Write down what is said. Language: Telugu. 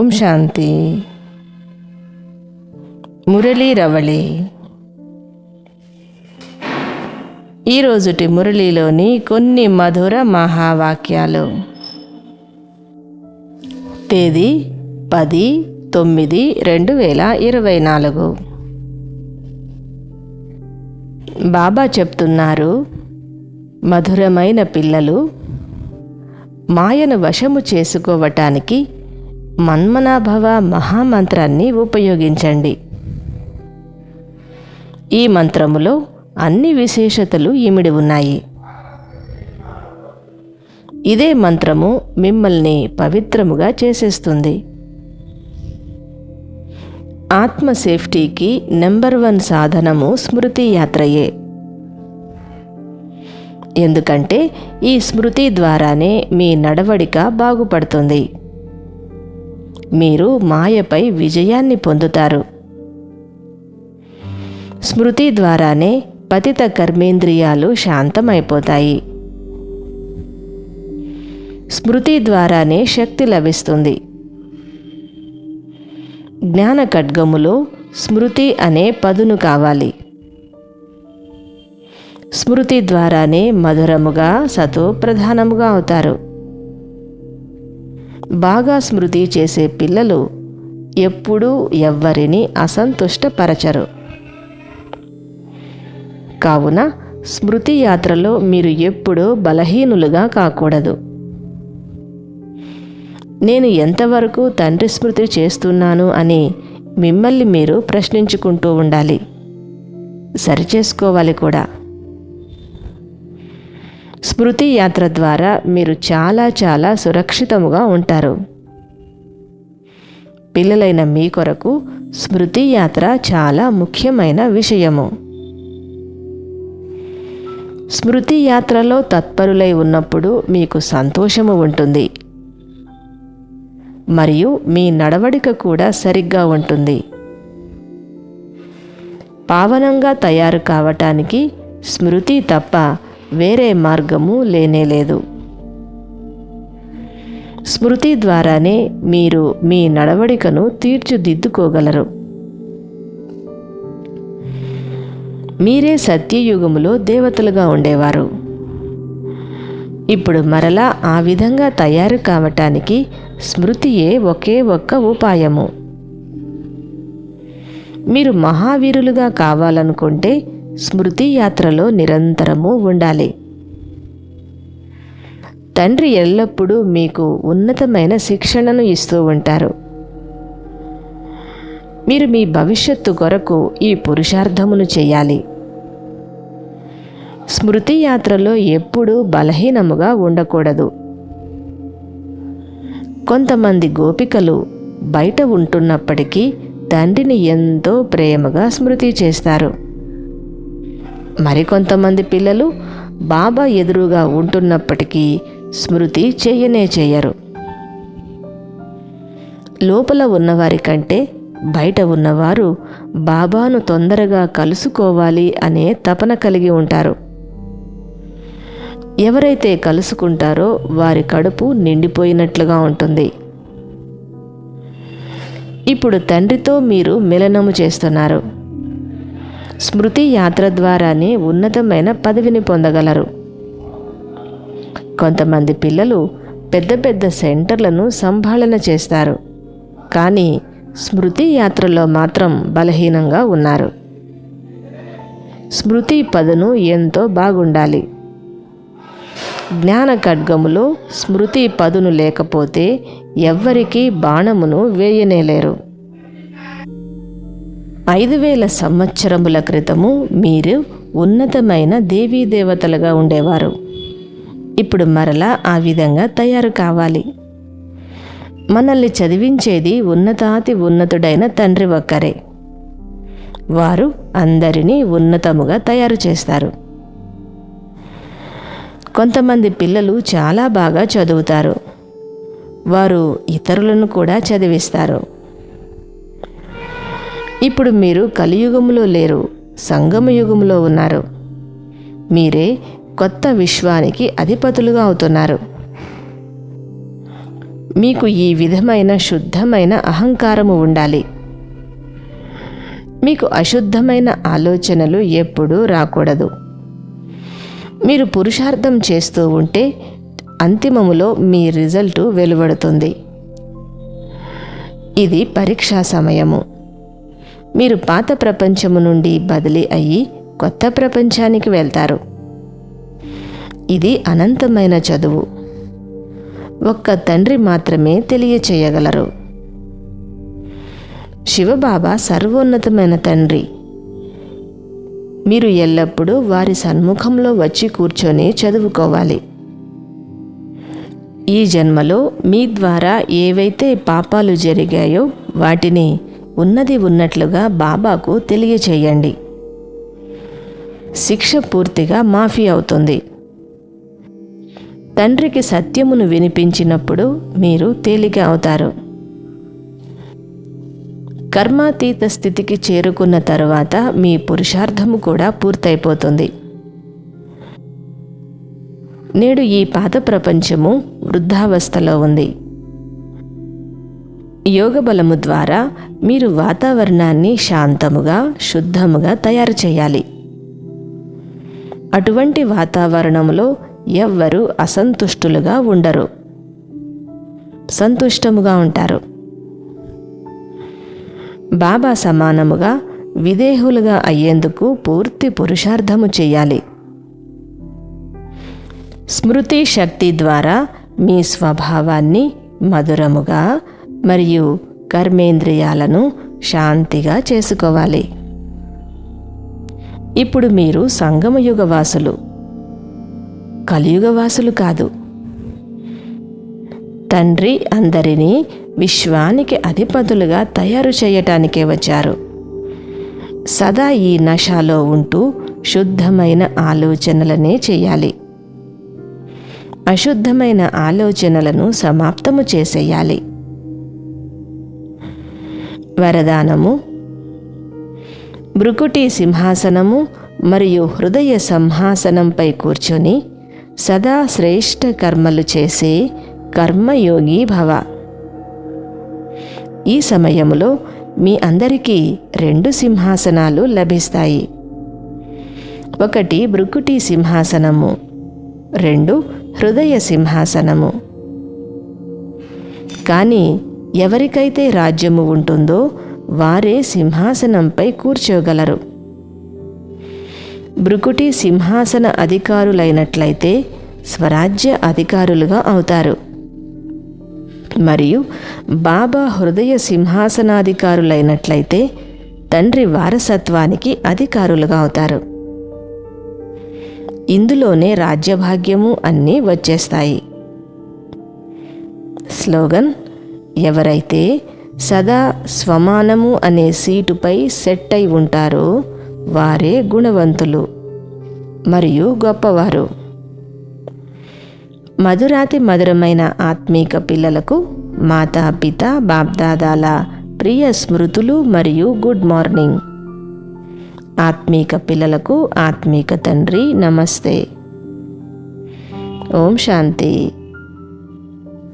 ఓం శాంతి. మురళీ రవళి. ఈరోజుటి మురళీలోని కొన్ని మధుర మహావాక్యాలు. తేదీ పది తొమ్మిది రెండు వేల ఇరవై నాలుగు. బాబా చెప్తున్నారు మధురమైన పిల్లలు మాయను వశము చేసుకోవటానికి మన్మనాభవ మహామంత్రాన్ని ఉపయోగించండి. ఈ మంత్రములో అన్ని విశేషతలు ఇమిడి ఉన్నాయి. ఇదే మంత్రము మిమ్మల్ని పవిత్రముగా చేసేస్తుంది. ఆత్మ సేఫ్టీకి నెంబర్ వన్ సాధనము స్మృతి యాత్రయే. ఎందుకంటే ఈ స్మృతి ద్వారానే మీ నడవడిక బాగుపడుతుంది. మీరు మాయపై విజయాన్ని పొందుతారు. స్మృతి ద్వారానే పతిత కర్మేంద్రియాలు శాంతమైపోతాయి. స్మృతి ద్వారానే శక్తి లభిస్తుంది. జ్ఞాన ఖడ్గములో స్మృతి అనే పదును కావాలి. స్మృతి ద్వారానే మధురముగా సతో ప్రధానముగా అవుతారు. బాగా స్మృతి చేసే పిల్లలు ఎప్పుడూ ఎవ్వరిని అసంతుష్టపరచరు. కావున స్మృతి యాత్రలో మీరు ఎప్పుడూ బలహీనులుగా కాకూడదు. నేను ఎంతవరకు తండ్రి స్మృతి చేస్తున్నాను అని మిమ్మల్ని మీరు ప్రశ్నించుకుంటూ ఉండాలి. సరిచేసుకోవాలి కూడా. స్మృతి యాత్ర ద్వారా మీరు చాలా చాలా సురక్షితముగా ఉంటారు. పిల్లలైన మీ కొరకు స్మృతి యాత్ర చాలా ముఖ్యమైన విషయము. స్మృతి యాత్రలో తత్పరులై ఉన్నప్పుడు మీకు సంతోషము ఉంటుంది. మరియు మీ నడవడిక కూడా సరిగ్గా ఉంటుంది. పావనంగా తయారు కావటానికి స్మృతి తప్ప వేరే మార్గము లేనేలేదు స్మృతి ద్వారానే మీరు మీ నడవడికను తీర్చిదిద్దుకోగలరు. మీరే సత్యయుగములో దేవతలుగా ఉండేవారు. ఇప్పుడు మరలా ఆ విధంగా తయారు కావటానికి స్మృతియే ఒకే ఒక్క ఉపాయము. మీరు మహావీరులుగా కావాలనుకుంటే స్మృతి యాత్రలో నిరంతరము ఉండాలి. తండ్రి ఎల్లప్పుడూ మీకు ఉన్నతమైన శిక్షణను ఇస్తూ ఉంటారు. మీరు మీ భవిష్యత్తు కొరకు ఈ పురుషార్థమును చేయాలి. స్మృతి యాత్రలో ఎప్పుడూ బలహీనముగా ఉండకూడదు. కొంతమంది గోపికలు బయట ఉంటున్నప్పటికీ తండ్రిని ఎంతో ప్రేమగా స్మృతి చేస్తారు. మరికొంతమంది పిల్లలు బాబా ఎదురుగా ఉంటున్నప్పటికీ స్మృతి చేయనే చేయరు. లోపల ఉన్నవారి కంటే బయట ఉన్నవారు బాబాను తొందరగా కలుసుకోవాలి అనే తపన కలిగి ఉంటారు. ఎవరైతే కలుసుకుంటారో వారి కడుపు నిండిపోయినట్లుగా ఉంటుంది. ఇప్పుడు తండ్రితో మీరు మిలనము చేస్తున్నారు. స్మృతి యాత్ర ద్వారానే ఉన్నతమైన పదవిని పొందగలరు. కొంతమంది పిల్లలు పెద్ద పెద్ద సెంటర్లను సంభాళన చేస్తారు. కానీ స్మృతి యాత్రలో మాత్రం బలహీనంగా ఉన్నారు. స్మృతి పదును ఎంతో బాగుండాలి. జ్ఞాన ఖడ్గములో స్మృతి పదును లేకపోతే ఎవ్వరికీ బాణమును వేయనేలేరు ఐదు వేల సంవత్సరముల క్రితము మీరు ఉన్నతమైన దేవీ దేవతలుగా ఉండేవారు. ఇప్పుడు మరలా ఆ విధంగా తయారు కావాలి. మనల్ని చదివించేది ఉన్నతాతి ఉన్నతుడైన తండ్రి ఒక్కరే. వారు అందరినీ ఉన్నతముగా తయారు చేస్తారు. కొంతమంది పిల్లలు చాలా బాగా చదువుతారు. వారు ఇతరులను కూడా చదివిస్తారు. ఇప్పుడు మీరు కలియుగములో లేరు సంగమ యుగంలో ఉన్నారు. మీరే కొత్త విశ్వానికి అధిపతులుగా అవుతున్నారు. మీకు ఈ విధమైన శుద్ధమైన అహంకారము ఉండాలి. మీకు అశుద్ధమైన ఆలోచనలు ఎప్పుడూ రాకూడదు. మీరు పురుషార్థం చేస్తూ ఉంటే అంతిమములో మీ రిజల్టు వెలువడుతుంది. ఇది పరీక్షా సమయము. మీరు పాత ప్రపంచము నుండి బదిలీ అయ్యి కొత్త ప్రపంచానికి వెళ్తారు. ఇది అనంతమైన చదువు. ఒక్క తండ్రి మాత్రమే తెలియచేయగలరు. శివబాబా సర్వోన్నతమైన తండ్రి. మీరు ఎల్లప్పుడూ వారి సన్ముఖంలో వచ్చి కూర్చొని చదువుకోవాలి. ఈ జన్మలో మీ ద్వారా ఏవైతే పాపాలు జరిగాయో వాటిని ఉన్నది ఉన్నట్లుగా బాబాకు తెలియచేయండి. శిక్ష పూర్తిగా మాఫీ అవుతుంది. తండ్రికి సత్యమును వినిపించినప్పుడు మీరు తేలిక అవుతారు. కర్మాతీత స్థితికి చేరుకున్న తరువాత మీ పురుషార్థము కూడా పూర్తయిపోతుంది. నేడు ఈ పాత ప్రపంచము వృద్ధావస్థలో ఉంది. యోగ బలము ద్వారా మీరు వాతావరణాన్ని శాంతముగా శుద్ధముగా తయారు చేయాలి. అటువంటి వాతావరణంలో ఎవ్వరూ అసంతుష్టులుగా ఉండరు. సంతుష్టముగా ఉంటారు. బాబా సమానముగా విదేహులుగా అయ్యేందుకు పూర్తి పురుషార్థము చేయాలి. స్మృతి శక్తి ద్వారా మీ స్వభావాన్ని మధురముగా మరియు కర్మేంద్రియాలను శాంతిగా చేసుకోవాలి. ఇప్పుడు మీరు సంగమయుగవాసులు. కలియుగవాసులు కాదు. తండ్రి అందరినీ విశ్వానికి అధిపతులుగా తయారు చేయటానికే వచ్చారు. సదా ఈ నషాలో ఉంటూ శుద్ధమైన ఆలోచనలనే చేయాలి. అశుద్ధమైన ఆలోచనలను సమాప్తము చేసేయాలి. వరదానము. భృకుటి సింహాసనము మరియు హృదయ సింహాసనంపై కూర్చొని సదా శ్రేష్ఠ కర్మలు చేసే కర్మయోగి భవ. ఈ సమయంలో మీ అందరికీ రెండు సింహాసనాలు లభిస్తాయి. ఒకటి భృకుటి సింహాసనము రెండు హృదయ సింహాసనము. కానీ ఎవరికైతే రాజ్యము ఉంటుందో వారే సింహాసనంపై కూర్చోగలరు. భృకుటి సింహాసన అధికారులైనట్లయితే స్వరాజ్య అధికారులుగా అవుతారు. మరియు బాబా హృదయ సింహాసనాధికారులైనట్లయితే తండ్రి వారసత్వానికి అధికారులుగా అవుతారు. ఇందులోనే రాజ్యభాగ్యము అన్నీ వచ్చేస్తాయి. స్లోగన్ ఎవరైతే సదా స్వమానము అనే సీటుపై సెట్ అయి ఉంటారో వారే గుణవంతులు మరియు గొప్పవారు. మధురాతి మధురమైన ఆత్మీక పిల్లలకు మాతా పిత బాబ్దాదాల ప్రియ స్మృతులు మరియు గుడ్ మార్నింగ్. ఆత్మీక పిల్లలకు ఆత్మీక తండ్రి నమస్తే. ఓం శాంతి.